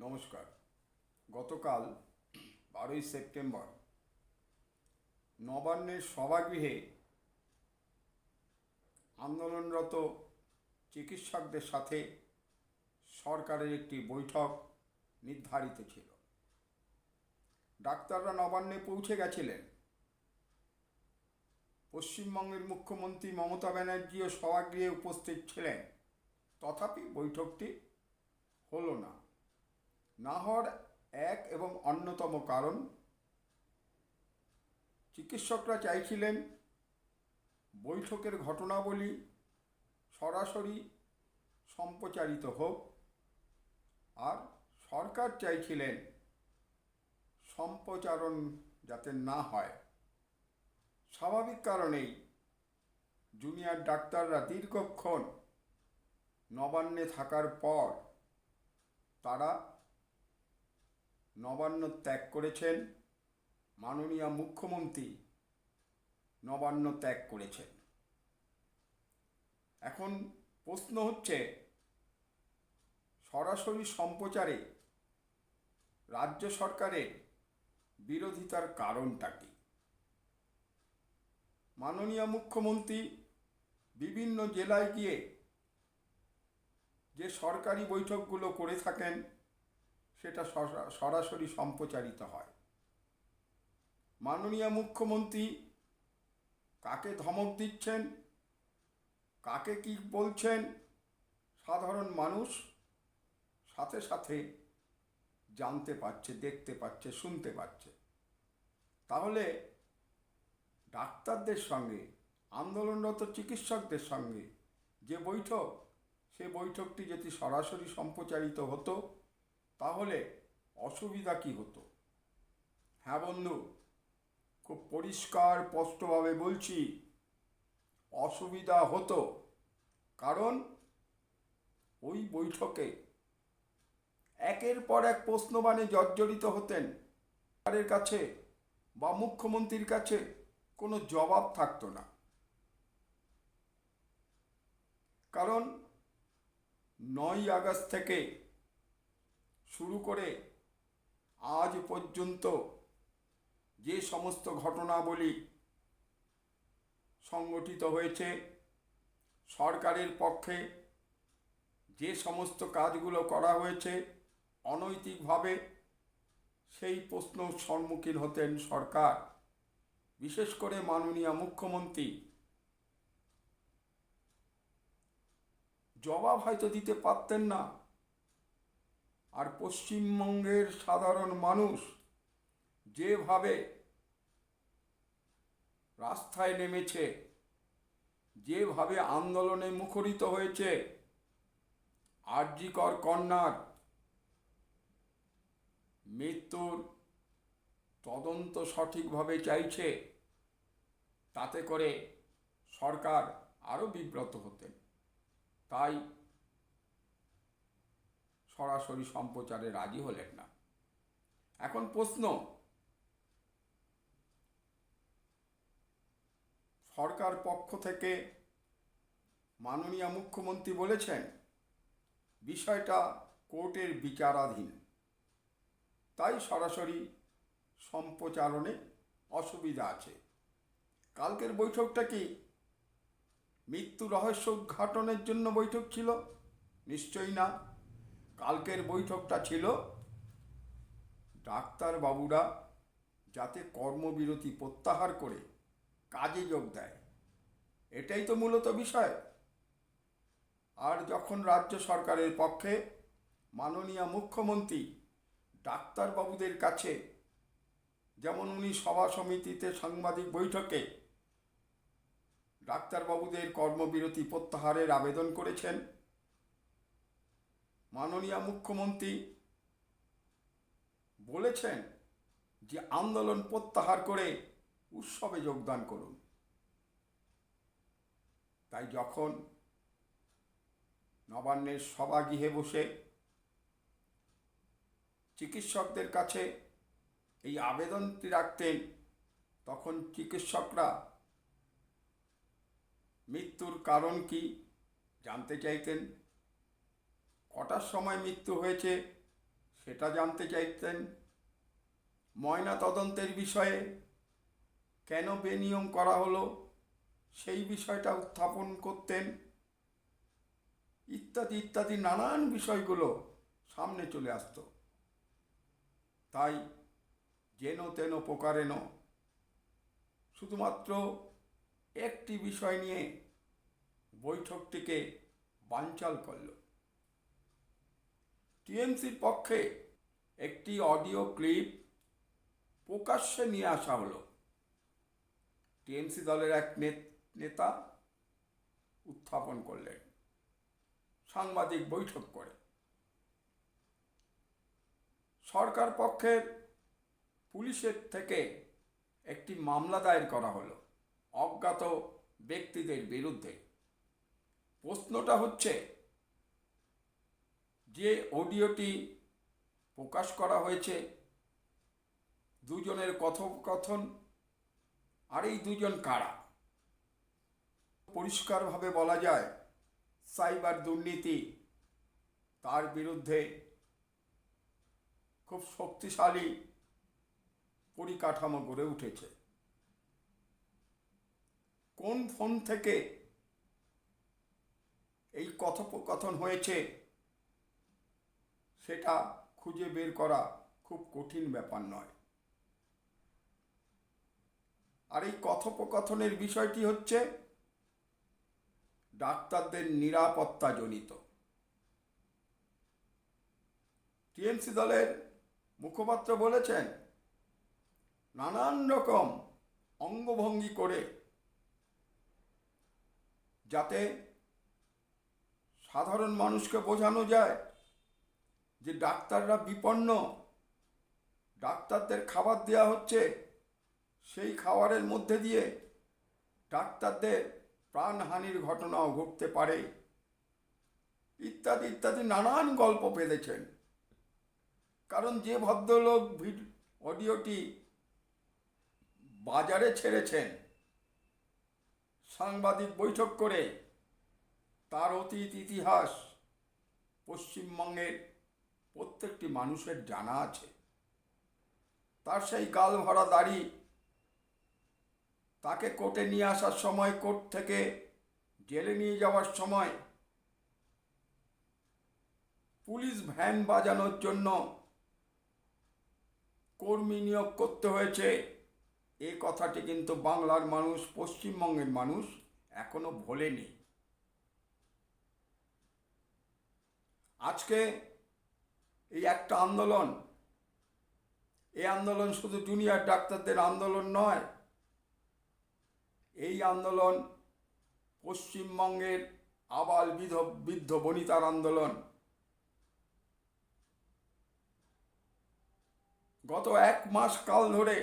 নমস্কার। গতকাল বারোই সেপ্টেম্বর নবান্নের সভাগৃহে আন্দোলনরত চিকিৎসকদের সাথে সরকারের একটি বৈঠক নির্ধারিত ছিল। ডাক্তাররা নবান্নে পৌঁছে গেছিলেন। পশ্চিমবঙ্গের মুখ্যমন্ত্রী মমতা ব্যানার্জিও সভাগৃহে উপস্থিত ছিলেন। তথাপি বৈঠকটি হলো না। না হওয়ার এক এবং অন্যতম কারণ। চিকিৎসকরা চাইছিলেন বৈঠকের ঘটনাবলী সরাসরি সম্প্রচারিত হোক। আর সরকার চাইছিলেন সম্প্রচারণ যাতে না হয়। স্বাভাবিক কারণেই জুনিয়র ডাক্তাররা দীর্ঘক্ষণ নবান্নে থাকার পর তারা নবান্ন ত্যাগ করেছেন মাননীয় মুখ্যমন্ত্রী নবান্ন ত্যাগ করেছেন। এখন প্রশ্ন হচ্ছে, সরাসরি সম্প্রচারে রাজ্য সরকারের বিরোধিতার কারণটা কি? মাননীয় মুখ্যমন্ত্রী বিভিন্ন জেলায় গিয়ে যে সরকারি বৈঠকগুলো করে থাকেন সেটা সরা- সরাসরি সম্প্রচারিত হয়। মাননীয় মুখ্যমন্ত্রী কাকে ধমক দিচ্ছেন? কাকে কি বলছেন? সাধারণ মানুষ সাথে সাথে জানতে পারছে, দেখতে পাচ্ছে শুনতে পাচ্ছে তাহলে ডাক্তারদের সঙ্গে, আন্দোলনরত চিকিৎসকদের সঙ্গে যে বৈঠক, সে বৈঠকটি যদি সরাসরি সম্প্রচারিত হতো তাহলে অসুবিধা কি হতো? হ্যাঁ বন্ধু, খুব পরিষ্কার স্পষ্টভাবে বলছি, অসুবিধা হতো। কারণ ওই বৈঠকে একের পর এক প্রশ্নবাণে জর্জরিত হতেন। সরকারের কাছে বা মুখ্যমন্ত্রীর কাছে কোনো জবাব থাকতো না। কারণ নয় আগস্ট থেকে শুরু করে আজ পর্যন্ত যে সমস্ত ঘটনাবলী সংগঠিত হয়েছে, সরকারের পক্ষে যে সমস্ত কাজগুলো করা হয়েছে, অনৈতিকভাবে সেই প্রশ্ন সম্মুখীন হতেন সরকার। বিশেষ করে মাননীয় মুখ্যমন্ত্রী। জবাব হয়তো দিতে পারতেন না। আর পশ্চিমবঙ্গের সাধারণ মানুষ যেভাবে রাস্তায় নেমেছে, যেভাবে আন্দোলনে মুখরিত হয়েছে, আরজিকর কন্যার মৃত্যুর তদন্ত সঠিকভাবে চাইছে, তাতে করে সরকার আরও বিব্রত হতেন। তাই সরাসরি সম্প্রচারে রাজি হলেন না। এখন প্রশ্ন, সরকার পক্ষ থেকে মাননীয় মুখ্যমন্ত্রী বলেছেন, বিষয়টা কোর্টের বিচারাধীন। তাই সরাসরি সম্প্রচারণে অসুবিধা আছে। কালকের বৈঠকটা কি মৃত্যু রহস্য উদ্ঘাটনের জন্য বৈঠক ছিল? নিশ্চয়ই না। কালকের বৈঠকটা ছিল ডাক্তারবাবুরা যাতে কর্মবিরতি প্রত্যাহার করে কাজে যোগ দেয়। এটাই তো মূলত বিষয়। আর যখন রাজ্য সরকারের পক্ষে মাননীয় মুখ্যমন্ত্রী ডাক্তারবাবুদের কাছে, যেমন উনি সভা সমিতিতে সাংবাদিক বৈঠকে ডাক্তারবাবুদের কর্মবিরতি প্রত্যাহারের আবেদন করেছেন মাননীয় মুখ্যমন্ত্রী বলেছেন যে আন্দোলন প্রত্যাহার করে উৎসবে যোগদান করুন। তাই যখন নবান্নের সভাগৃহে বসে চিকিৎসকদের কাছে এই আবেদনটি রাখতেন, তখন চিকিৎসকরা, মৃত্যুর কারণ কি জানতে চাইতেন? কটার সময় মৃত্যু হয়েছে সেটা জানতে চাইতেন। ময়না তদন্তের বিষয়ে কেন বেনিয়ম করা হলো সেই বিষয়টা উত্থাপন করতেন। ইত্যাদি ইত্যাদি নানান বিষয়গুলো সামনে চলে আসতো। তাই যেন তেন প্রকারেণ শুধুমাত্র একটি বিষয় নিয়ে বৈঠকটিকে বানচাল করল। টিএমসির পক্ষে একটি অডিও ক্লিপ প্রকাশ্যে নিয়ে আসা হলো। টিএমসি দলের এক নেতা উত্থাপন করলেন। সাংবাদিক বৈঠক করে। সরকার পক্ষের পুলিশের থেকে একটি মামলা দায়ের করা হলো অজ্ঞাত ব্যক্তিদের বিরুদ্ধে। প্রশ্নটা হচ্ছে যে অডিওটি প্রকাশ করা হয়েছে, দুজনের কথোপকথন, আর এই দুজন কারা? পরিষ্কারভাবে বলা যায়, সাইবার দুর্নীতি তার বিরুদ্ধে খুব শক্তিশালী পরিকাঠামো গড়ে উঠেছে। কোন ফোন থেকে এই কথোপকথন হয়েছে সেটা খুঁজে বের করা খুব কঠিন ব্যাপার নয়। আর এই কথোপকথনের বিষয়টি হচ্ছে ডাক্তারদের নিরাপত্তাজনিত। টিএমসি দলের মুখপাত্র বলেছেন, নানান রকম অঙ্গভঙ্গি করে যাতে সাধারণ মানুষকে বোঝানো যায় যে ডাক্তাররা বিপন্ন, ডাক্তারদের খাবার দেওয়া হচ্ছে, সেই খাবারের মধ্যে দিয়ে ডাক্তারদের প্রাণহানির ঘটনাও ঘটতে পারে। ইত্যাদি ইত্যাদি নানান গল্প ফেলেছেন কারণ যে ভদ্রলোক অডিওটি বাজারে ছেড়েছেন, সাংবাদিক বৈঠক করে, তার অতীত ইতিহাস পশ্চিমবঙ্গের প্রত্যেকটি মানুষের জানা আছে। তার সেই গাল ভরা দাড়ি, তাকে কোর্টে নিয়ে আসার সময়, কোর্ট থেকে জেলে নিয়ে যাওয়ার সময়, পুলিশ ভ্যান বাজানোর জন্য কর্মী নিয়োগ করতে হয়েছে। এ কথাটি কিন্তু বাংলার মানুষ, পশ্চিমবঙ্গের মানুষ এখনও ভোলেনি। আজকে এই একটা আন্দোলন। এই আন্দোলন শুধু জুনিয়র ডাক্তারদের আন্দোলন নয়, এই আন্দোলন পশ্চিমবঙ্গের আবাল বিধ বৃদ্ধ বনিতার আন্দোলন। গত এক মাস কাল ধরে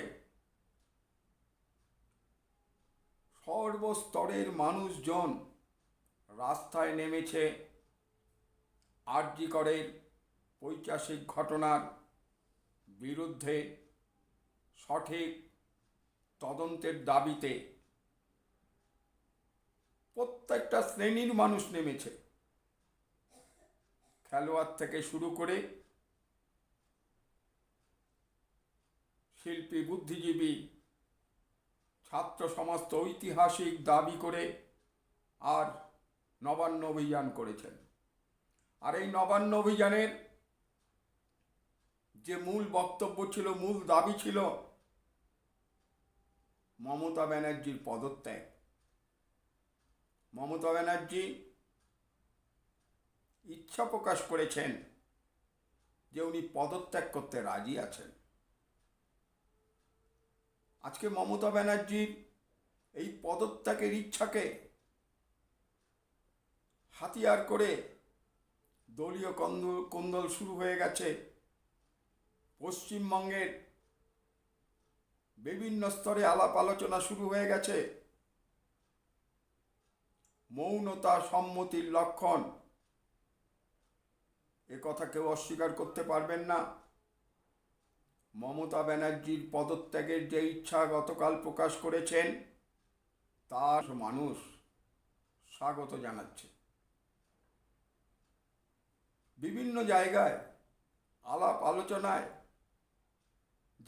সর্বস্তরের মানুষজন রাস্তায় নেমেছে আরজিকরের ঐতিহাসিক ঘটনার বিরুদ্ধে সঠিক তদন্তের দাবিতে প্রত্যেকটা শ্রেণির মানুষ নেমেছে। খেলোয়াড় থেকে শুরু করে শিল্পী, বুদ্ধিজীবী, ছাত্র সমস্ত ঐতিহাসিক দাবি করে আর নবান্ন অভিযান করেছেন। আর এই নবান্ন অভিযানের যে মূল বক্তব্য ছিল, মূল দাবি ছিল, মমতা ব্যানার্জির পদত্যাগ। মমতা ব্যানার্জি ইচ্ছা প্রকাশ করেছেন যে উনি পদত্যাগ করতে রাজি আছেন। আজকে মমতা ব্যানার্জির এই পদত্যাগের ইচ্ছাকে হাতিয়ার করে দলীয় কন্দল কোন্দল শুরু হয়ে গেছে। পশ্চিমবঙ্গের বিভিন্ন স্তরে আলাপ আলোচনা শুরু হয়ে গেছে। মৌনতা সম্মতির লক্ষণ। এ কথা কেউ অস্বীকার করতে পারবেন না। মমতা ব্যানার্জির পদত্যাগের যে ইচ্ছা গতকাল প্রকাশ করেছেন, তার মানুষ স্বাগত জানাচ্ছে। বিভিন্ন জায়গায় আলাপ আলোচনায়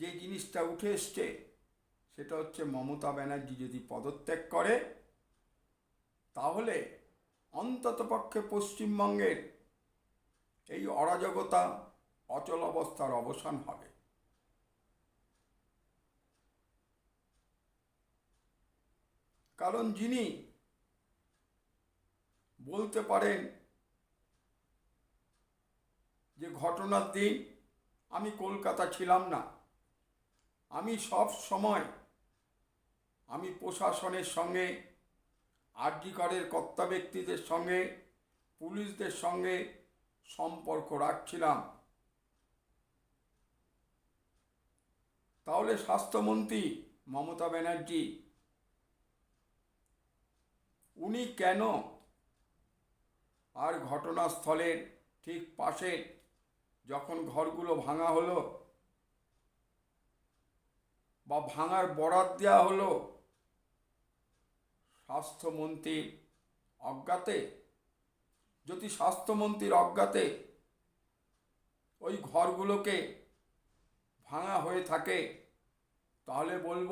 যে জিনিসটা উঠে এসছে, সেটা হচ্ছে মমতা ব্যানার্জি যদি পদত্যাগ করে, তাহলে অন্ততপক্ষে পশ্চিমবঙ্গের এই অরাজকতা, অচল অবস্থার অবসান হবে। কারণ যিনি বলতে পারেন যে ঘটনার দিন আমি কলকাতা ছিলাম না আমি সব সময় আমি প্রশাসনের সঙ্গে, আরজিকরের কর্তা ব্যক্তিদের সঙ্গে, পুলিশদের সঙ্গে সম্পর্ক রাখছিলাম। তাহলে স্বাস্থ্যমন্ত্রী মমতা ব্যানার্জি, উনি কেন আর ঘটনাস্থলের ঠিক পাশে যখন ঘরগুলো ভাঙা হলো বা ভাঙার বরাত দেওয়া হলো স্বাস্থ্যমন্ত্রীর অজ্ঞাতে? যদি স্বাস্থ্যমন্ত্রীর অজ্ঞাতে ওই ঘরগুলোকে ভাঙা হয়ে থাকে, তাহলে বলব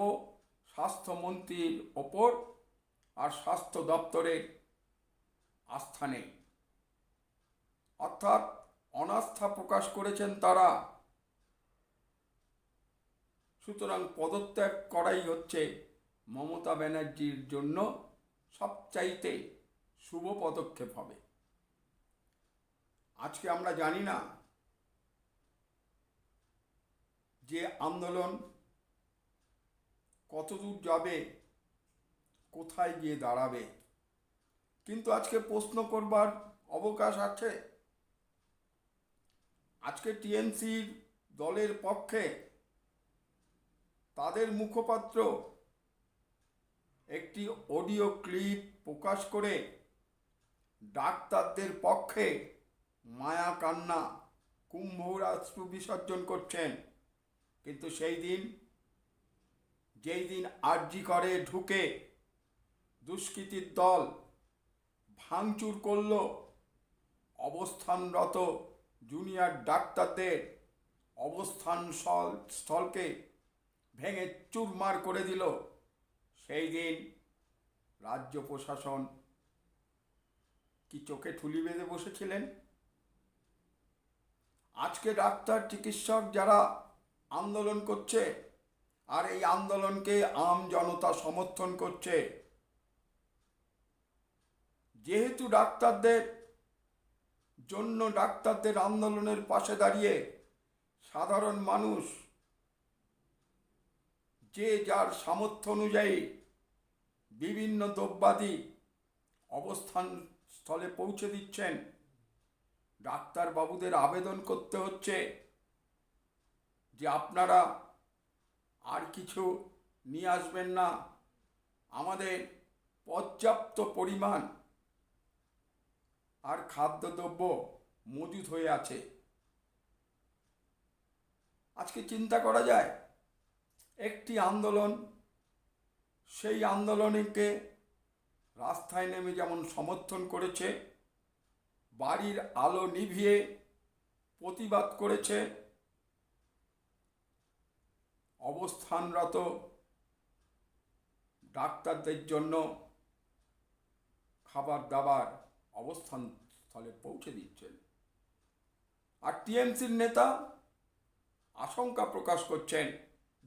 স্বাস্থ্যমন্ত্রীর ওপর আর স্বাস্থ্য দপ্তরের আস্থা নেই। অর্থাৎ অনাস্থা প্রকাশ করেছেন তারা সুতরাং পদত্যাগ করাই হচ্ছে মমতা ব্যানার্জির জন্য সবচাইতে শুভ পদক্ষেপ হবে। আজকে আমরা জানি না যে আন্দোলন কতদূর যাবে, কোথায় গিয়ে দাঁড়াবে, কিন্তু আজকে প্রশ্ন করবার অবকাশ আছে। আজকে টিএমসির দলের পক্ষে তাদের মুখপাত্র একটি অডিও ক্লিপ প্রকাশ করে ডাক্তারদের পক্ষে মায়া কান্না কুম্ভরাশ্রু বিসর্জন করছেন। কিন্তু সেই দিন, যেই দিন আরজি করে ঢুকে দুষ্কৃতির দল ভাঙচুর করল, অবস্থানরত জুনিয়র ডাক্তারদের অবস্থান স্থলকে ভেঙে চুরমার করে দিল। সেই দিন রাজ্য প্রশাসন কি চোখে ঠুলি বেঁধে বসেছিলেন? আজকে ডাক্তার, চিকিৎসক যারা আন্দোলন করছে আর এই আন্দোলনকে আম জনতা সমর্থন করছে, যেহেতু ডাক্তারদের জন্য ডাক্তারদের আন্দোলনের পাশে দাঁড়িয়ে সাধারণ মানুষ যে যার সামর্থ্য অনুযায়ী বিভিন্ন দ্রব্যাদি অবস্থান স্থলে পৌঁছে দিচ্ছেন, ডাক্তারবাবুদের আবেদন করতে হচ্ছে যে আপনারা আর কিছু নিয়ে আসবেন না। আমাদের পর্যাপ্ত পরিমাণ আর খাদ্যদ্রব্য মজুদ হয়ে আছে। আজকে চিন্তা করা যায় একটি আন্দোলন, সেই আন্দোলনকে রাস্তায় নেমে যেমন সমর্থন করেছে, বাড়ির আলো নিভিয়ে প্রতিবাদ করেছে, অবস্থানরত ডাক্তারদের জন্য খাবার দাবার অবস্থান স্থলে পৌঁছে দিচ্ছেন। আর টিএমসির নেতা আশঙ্কা প্রকাশ করছেন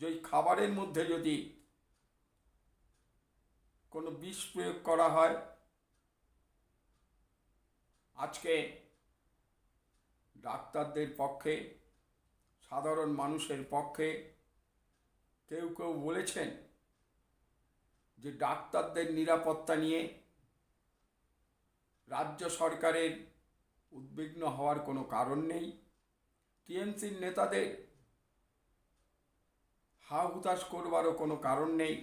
যে ওই খাবারের মধ্যে যদি কোনো বিষ প্রয়োগ করা হয়, আজকে ডাক্তারদের পক্ষে, সাধারণ মানুষের পক্ষে কেউ কেউ বলেছেন যে ডাক্তারদের নিরাপত্তা নিয়ে রাজ্য সরকারের উদ্বিগ্ন হওয়ার কোনো কারণ নেই। টিএমসির নেতাদের হা হুতাশ করবারও কোনো কারণ নেই।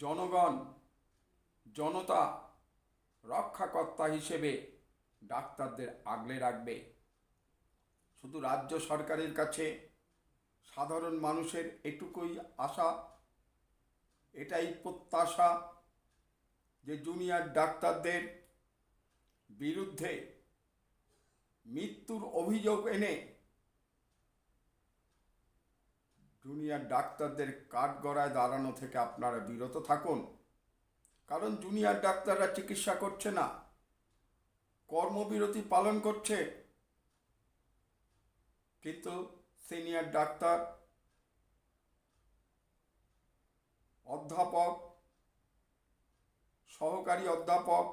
জনগণ, জনতা, রক্ষাকর্তা হিসেবে ডাক্তারদের আগলে রাখবে। শুধু রাজ্য সরকারের কাছে সাধারণ মানুষের এটুকুই আশা, এটাই প্রত্যাশা যে জুনিয়র ডাক্তারদের বিরুদ্ধে মৃত্যুর অভিযোগ এনে জুনিয়র ডাক্তারদের কাঠগড়ায় দাঁড়ানো থেকে আপনারা বিরত থাকুন। কারণ জুনিয়র ডাক্তাররা চিকিৎসা করছে না, কর্মবিরতি পালন করছে। কিন্তু সিনিয়র ডাক্তার, অধ্যাপক, সহকারী অধ্যাপক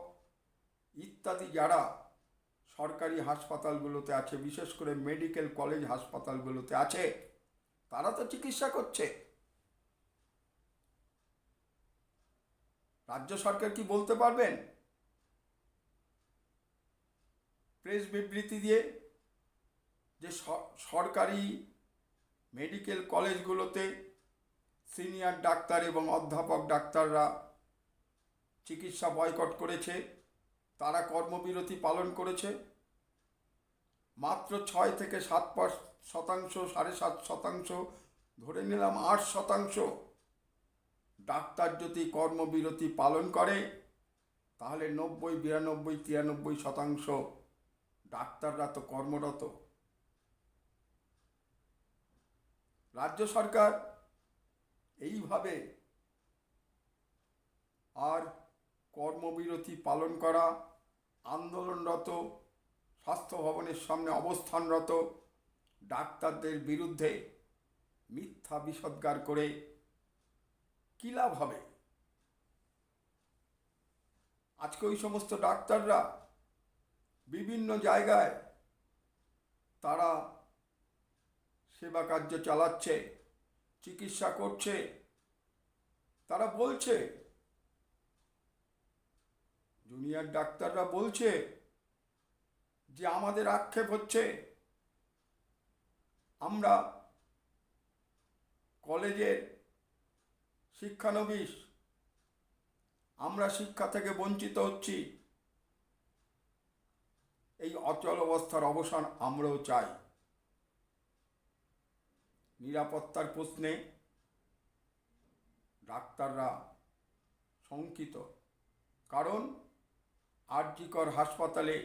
ইত্যাদি যারা সরকারি হাসপাতালগুলোতে আছে, বিশেষ করে মেডিকেল কলেজ হাসপাতালগুলোতে আছে তারা তো চিকিৎসা করছে। রাজ্য সরকার কি বলতে পারবেন? প্রেস বিবৃতি দিয়ে যে সরকারি মেডিকেল কলেজগুলোতে সিনিয়র ডাক্তার এবং অধ্যাপক ডাক্তাররা চিকিৎসা বয়কট করেছে, তারা কর্মবিরতি পালন করেছে। মাত্র ছয় থেকে সাত পার শতাংশ, সাড়ে সাত শতাংশ, ধরে নিলাম আট শতাংশ ডাক্তার যদি কর্মবিরতি পালন করে, তাহলে নব্বই, বিরানব্বই, তিরানব্বই শতাংশ ডাক্তাররা তো কর্মরত। রাজ্য সরকার এইভাবে আর কর্মবিরতি পালন করা, আন্দোলনরত, স্বাস্থ্য ভবনের সামনে অবস্থানরত ডাক্তারদের বিরুদ্ধে মিথ্যা বিষদগার করে কী লাভ হবে? আজকে ওই সমস্ত ডাক্তাররা বিভিন্ন জায়গায় তারা সেবা কার্য চালাচ্ছে, চিকিৎসা করছে। তারা বলছে, জুনিয়র ডাক্তাররা বলছে যে আমাদের আক্ষেপ হচ্ছে আমরা কলেজের শিক্ষানবিশ, আমরা শিক্ষা থেকে বঞ্চিত হচ্ছি। এই অচল অবস্থার অবসান আমরাও চাই। নিরাপত্তার প্রশ্নে ডাক্তাররা শঙ্কিত, কারণ আরজিকর হাসপাতালে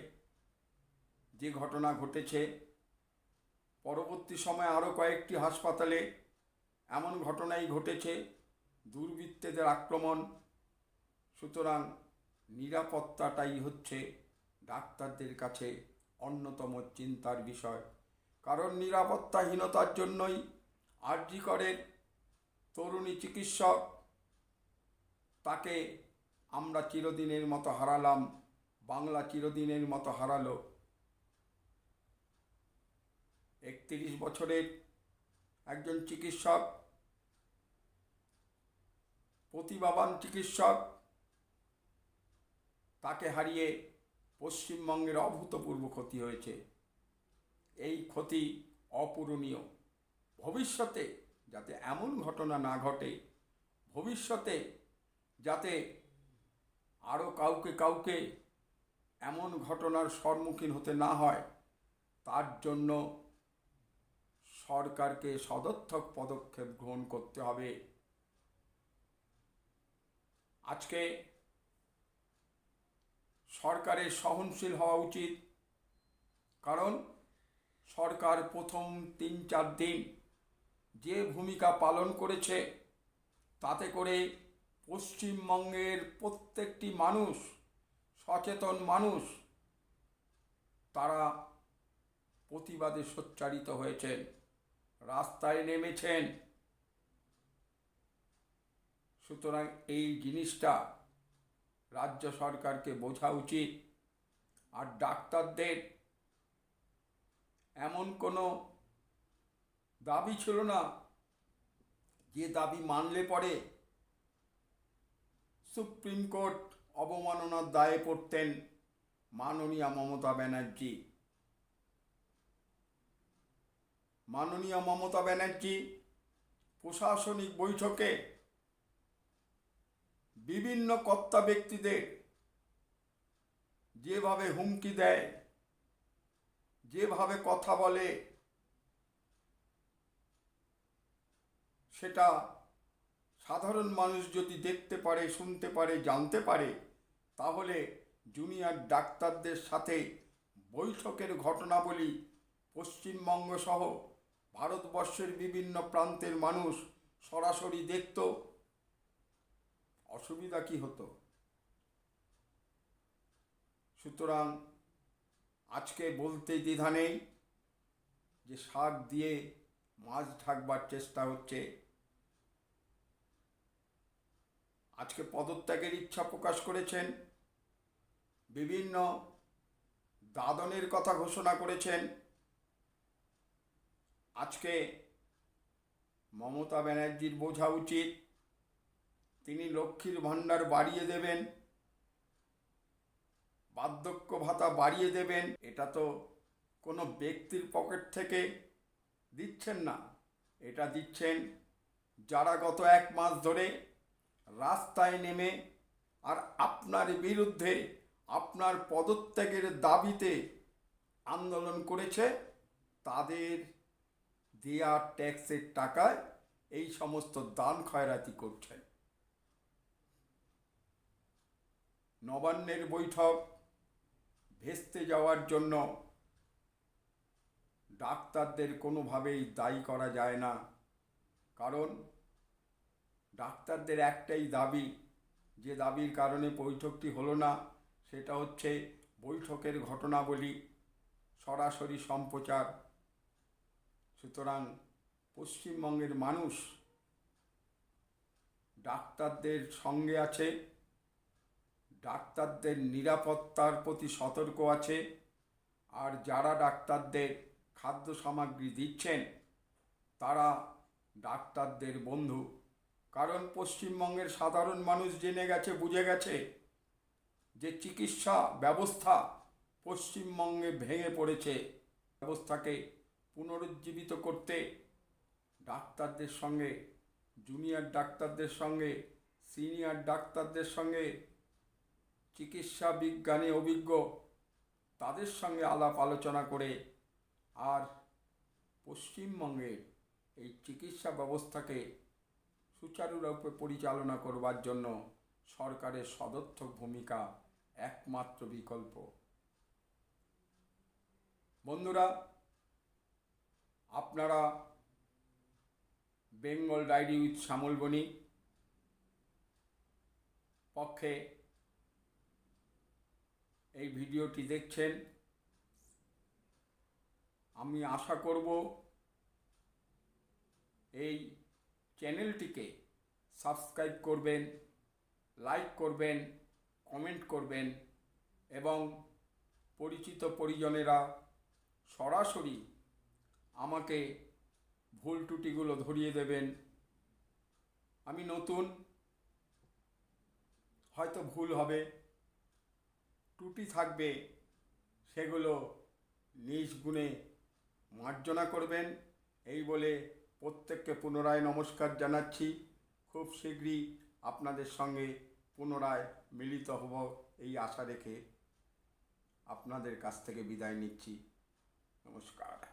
যে ঘটনা ঘটেছে পরবর্তী সময়ে আরও কয়েকটি হাসপাতালে এমন ঘটনাই ঘটেছে, দুর্বৃত্তদের আক্রমণ। সুতরাং নিরাপত্তাটাই হচ্ছে ডাক্তারদের কাছে অন্যতম চিন্তার বিষয়। কারণ নিরাপত্তাহীনতার জন্যই আরজিকরের তরুণী চিকিৎসক, তাকে আমরা চিরদিনের মতো হারালাম, বাংলা চিরদিনের মতো হারালো। একত্রিশ বছরের একজন চিকিৎসক, প্রতিভাবান চিকিৎসক, তাকে হারিয়ে পশ্চিমবঙ্গের অভূতপূর্ব ক্ষতি হয়েছে। এই ক্ষতি অপূরণীয়। ভবিষ্যতে যাতে এমন ঘটনা না ঘটে, ভবিষ্যতে যাতে আরও কাউকে কাউকে এমন ঘটনার সম্মুখীন হতে না হয়, তার জন্য সরকারকে সদর্থক পদক্ষেপ গ্রহণ করতে হবে। আজকে সরকারের সহনশীল হওয়া উচিত, কারণ সরকার প্রথম তিন চার দিন যে ভূমিকা পালন করেছে, তাতে করে পশ্চিমবঙ্গের প্রত্যেকটি মানুষ সচেতন মানুষ, তারা প্রতিবাদে সোচ্চারিত হয়েছেন। রাস্তায় নেমেছেন। সুতরাং এই জিনিসটা রাজ্য সরকারকে বোঝা উচিত। আর ডাক্তারদের এমন কোনো দাবি ছিল না যে দাবি মানলে পরে সুপ্রিম কোর্ট অবমাননার দায়ে পড়তেন মাননীয়া মমতা ব্যানার্জি। মাননীয় মমতা ব্যানার্জি, প্রশাসনিক বৈঠকে বিভিন্ন কর্তা ব্যক্তিদের যেভাবে হুমকি দেয়, যেভাবে কথা বলে, সেটা সাধারণ মানুষ যদি দেখতে পারে, শুনতে পারে, জানতে পারে, তাহলে জুনিয়র ডাক্তারদের সাথে বৈঠকের ঘটনাবলী পশ্চিমবঙ্গ সহ ভারতবর্ষের বিভিন্ন প্রান্তের মানুষ সরাসরি দেখত, অসুবিধা কি হতো? সুতরাং আজকে বলতে দ্বিধা নেই যে শাক দিয়ে মাছ ঢাকবার চেষ্টা হচ্ছে। আজকে পদত্যাগের ইচ্ছা প্রকাশ করেছেন, বিভিন্ন দাদনের কথা ঘোষণা করেছেন আজকে মমতা ব্যানার্জির বোঝা উচিত। তিনি লক্ষ্মীর ভাণ্ডার বাড়িয়ে দেবেন। বার্ধক্য ভাতা বাড়িয়ে দেবেন। এটা তো কোনো ব্যক্তির পকেট থেকে দিচ্ছেন না। এটা দিচ্ছেন যারা গত এক মাস ধরে রাস্তায় নেমে আর আপনার বিরুদ্ধে আপনার পদত্যাগের দাবিতে আন্দোলন করেছে, তাদের দেয়া ট্যাক্সের টাকায় এই সমস্ত দান খয়রাতি করছেন নবান্নের বৈঠক ভেস্তে যাওয়ার জন্য ডাক্তারদের কোনোভাবেই দায়ী করা যায় না। কারণ ডাক্তারদের একটাই দাবি, যে দাবির কারণে বৈঠকটি হলো না, সেটা হচ্ছে বৈঠকের ঘটনাবলী, সরাসরি সম্প্রচার সুতরাং পশ্চিমবঙ্গের মানুষ ডাক্তারদের সঙ্গে আছে, ডাক্তারদের নিরাপত্তার প্রতি সতর্ক আছে, আর যারা ডাক্তারদের খাদ্য সামগ্রী দিচ্ছেন, তারা ডাক্তারদের বন্ধু। কারণ পশ্চিমবঙ্গের সাধারণ মানুষ জেনে গেছে, বুঝে গেছে যে চিকিৎসা ব্যবস্থা পশ্চিমবঙ্গে ভেঙে পড়েছে। ব্যবস্থাকে পুনরুজ্জীবিত করতে ডাক্তারদের সঙ্গে, জুনিয়র ডাক্তারদের সঙ্গে, সিনিয়র ডাক্তারদের সঙ্গে, চিকিৎসা বিজ্ঞানে অভিজ্ঞ, তাদের সঙ্গে আলাপ আলোচনা করে আর পশ্চিমবঙ্গের এই চিকিৎসা ব্যবস্থাকে সুচারুরূপে পরিচালনা করবার জন্য সরকারের সদর্থক ভূমিকা একমাত্র বিকল্প। বন্ধুরা আপনারা বেঙ্গল ডায়েরি উইথ শ্যামল বণিক পক্ষে এই ভিডিওটি দেখছেন। আমি আশা করব এই চ্যানেলটিকে সাবস্ক্রাইব করবেন, লাইক করবেন, কমেন্ট করবেন এবং পরিচিত পরিজনেরা সরাসরি আমাকে ভুল ত্রুটিগুলো ধরিয়ে দেবেন। আমি নতুন, হয়তো ভুল হবে। ত্রুটি থাকবে, সেগুলো নিজ গুণে মার্জনা করবেন। এই বলে প্রত্যেককে পুনরায় নমস্কার জানাচ্ছি। খুব শীঘ্রই আপনাদের সঙ্গে পুনরায় মিলিত হব এই আশা রেখে আপনাদের কাছ থেকে বিদায় নিচ্ছি। নমস্কার।